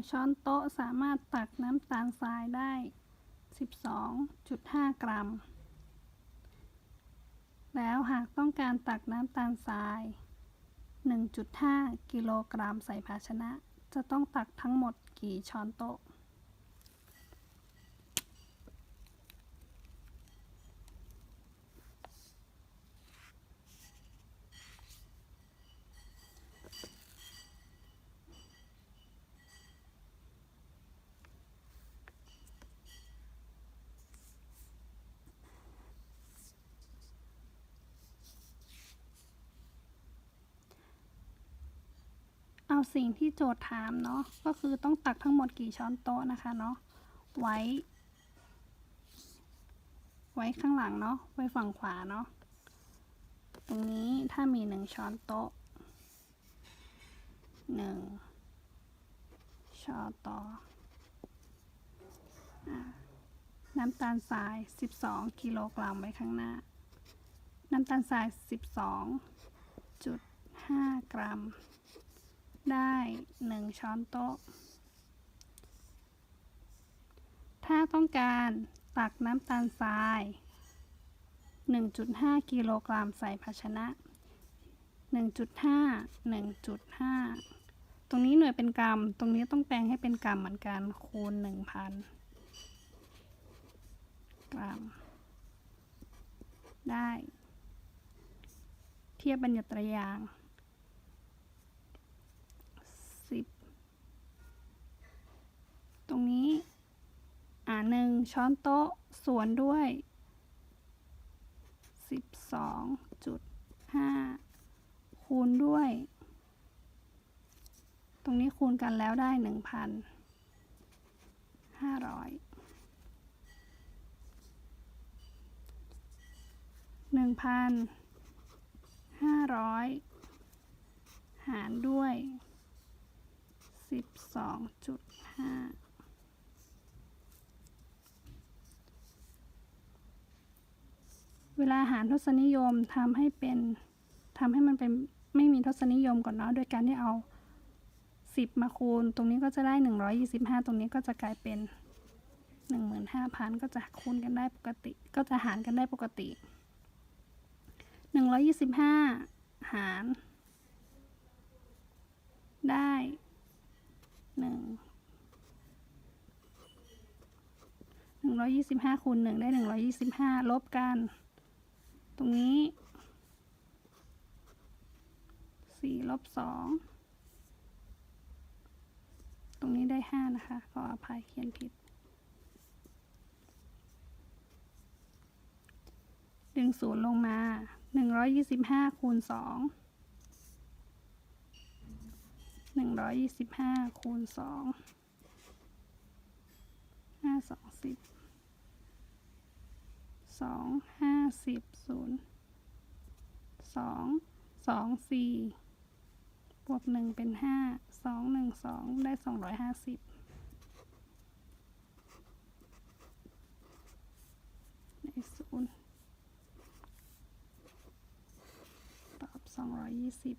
1 ช้อนโต๊ะสามารถตักน้ำตาลทรายได้ 12.5 กรัม แล้วหากต้องการตักน้ำตาลทราย 1.5 กิโลกรัมใส่ภาชนะ จะต้องตักทั้งหมดกี่ช้อนโต๊ะ สิ่งที่โจทย์ถามเนาะก็คือต้องตักทั้งหมดกี่ช้อนโต๊ะนะคะเนาะไว้ ไว้ข้างหลังเนาะไว้ฝั่งขวาเนาะตรงนี้ถ้ามีหนึ่งช้อนโต๊ะหนึ่งช้อนโต๊ะอะน้ำตาลทราย 12 กิโลกรัมไว้ข้างหน้า น้ำตาลทราย 12.5 กรัม ได้หนึ่งช้อนโต๊ะ ถ้าต้องการตักน้ำตาลทราย 1.5 กิโลกรัมใส่ภาชนะ 1.5 1.5 ตรงนี้หน่วยเป็นกรัม ตรงนี้ต้องแปลงให้เป็นกรัมเหมือนกัน คูณ 1,000 กรัม ได้ เทียบบรรยัตรยาง 1 ช้อนโต๊ะ ส่วนด้วย 12.5 คูณด้วย ตรงนี้คูณกันแล้วได้ 1,500 1,500 หารด้วย 12.5 เวลาหารทศนิยมทำให้เป็นทำให้มันเป็นไม่มีทศนิยมก่อนเนาะโดยการที่เอาสิบมาคูณ ตรงนี้ก็จะได้หนึ่งร้อยี่สิบห้าตรงนี้ก็จะกลายเป็นหนึ่งหมื่นห้าพันก็จะคูณกันได้ปกติ ก็จะหารกันได้ปกติหนึ่งร้อยี่สิบห้าหาร ได้หนึ่งหนึ่งร้อยยี่สิบห้าคูณหนึ่งได้หนึ่งร้อยยี่สิบห้าลบกัน ตรงนี้สี่ลบสองตรงนี้ได้ห้านะคะ ขออภัยเขียนผิด ดึงศูนย์ลงมาหนึ่งร้อยยี่สิบห้าคูณสองหนึ่งร้อยยี่สิบห้าคูณสองห้าสองสิบ สองห้าสิบศูนย์สองสองสี่บวกหนึ่งเป็นห้าสองหนึ่งสองได้สองร้อยห้าสิบได้ศูนย์ตอบสองร้อยยี่สิบ